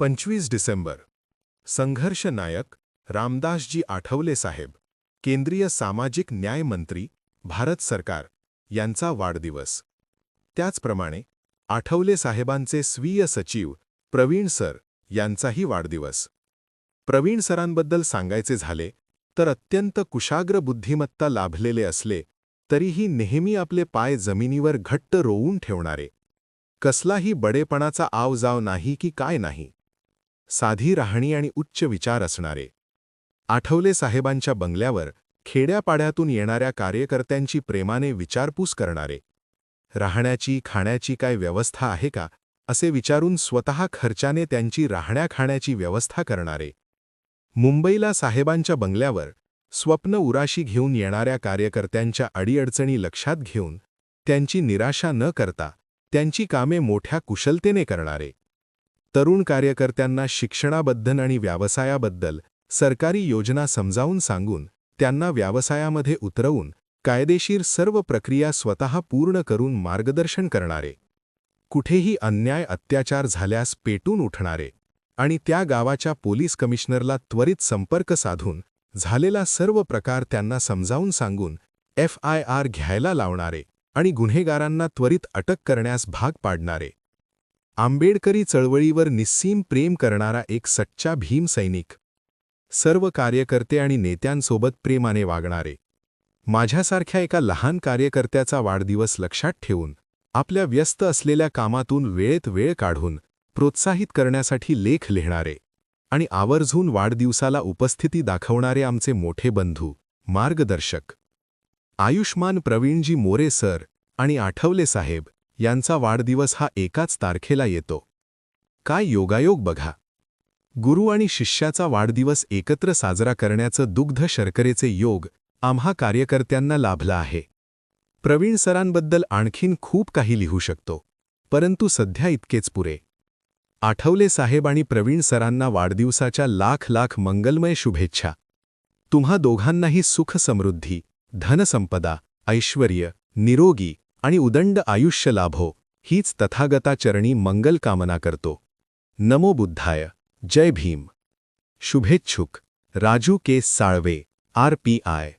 पंचवीस डिसेंबर. संघर्ष नायक रामदासजी आठवले साहेब केंद्रीय सामाजिक न्याय मंत्री भारत सरकार यांचा वाढदिवस. त्याचप्रमाणे आठवले साहेबांचे स्वीय सचिव प्रवीण सर यांचाही वाढदिवस. प्रवीण सरांबद्दल सांगायचे झाले तर अत्यंत कुशाग्र बुद्धिमत्ता लाभलेले असले तरीही नेहमी आपले पाय जमिनीवर घट्ट रोवून ठेवणारे. कसलाही बडेपणाचा आवजाव नाही की काय नाही साधी राहणी आणि उच्च विचार असणारे. आठवले साहेबांच्या बंगल्यावर खेड्यापाड्यातून येणाऱ्या कार्यकर्त्यांची प्रेमाने विचारपूस करणारे. राहण्याची खाण्याची काय व्यवस्था आहे का असे विचारून स्वतः खर्चाने त्यांची राहण्याखाण्याची व्यवस्था करणारे. मुंबईला साहेबांच्या बंगल्यावर स्वप्न उराशी घेऊन येणाऱ्या कार्यकर्त्यांच्या अडीअडचणी लक्षात घेऊन त्यांची निराशा न करता त्यांची कामे मोठ्या कुशलतेने करणारे. तरुण कार्यकर्त्यांना शिक्षणाबद्दल आणि व्यवसायाबद्दल सरकारी योजना समजावून सांगून त्यांना व्यवसायामध्ये उतरवून कायदेशीर सर्व प्रक्रिया स्वतः पूर्ण करून मार्गदर्शन करणारे. कुठेही अन्याय अत्याचार झाल्यास पेटून उठणारे. आणि त्या गावाच्या पोलीस कमिशनरला त्वरित संपर्क साधून झालेला सर्व प्रकार त्यांना समजावून सांगून एफ आय आर घ्यायला लावणारे आणि गुन्हेगारांना त्वरित अटक करण्यास भाग पाडणारे. आंबेडकरी चळवळीवर निस्सीम प्रेम करणारा एक सच्चा भीम सैनिक. सर्व कार्यकर्ते आणि नेत्यांसोबत प्रेमाने वागणारे. माझ्यासारख्या एका लहान कार्यकर्त्याचा वाढदिवस लक्षात ठेवून आपल्या व्यस्त असलेल्या कामातून वेळेत वेळ काढून प्रोत्साहित करण्यासाठी लेख लिहिणारे आणि आवर्जून वाढदिवसाला उपस्थिती दाखवणारे आमचे मोठे बंधू मार्गदर्शक. आयुष्मान प्रवीणजी मोरे सर आणि आठवले साहेब यांचा वाढदिवस हा एकाच तारखेला येतो. काय योगायोग बघा. गुरु आणि शिष्याचा वाढदिवस एकत्र साजरा करण्याचं दुग्ध शर्करेचे योग आम्हा कार्यकर्त्यांना लाभला आहे. प्रवीण सरांबद्दल आणखीन खूप काही लिहू शकतो परंतु सध्या इतकेच पुरे. आठवले साहेब आणि प्रवीण सरांना वाढदिवसाच्या लाख लाख मंगलमय शुभेच्छा. तुम्हा दोघांनाही सुख समृद्धी धनसंपदा ऐश्वर्य निरोगी आणि उदंड आयुष्य लाभो. हीच तथागताचरणी मंगल कामना करतो. नमो बुद्धाय. जय Bhim. शुभेच्छुक. Raju K Salve. R P I.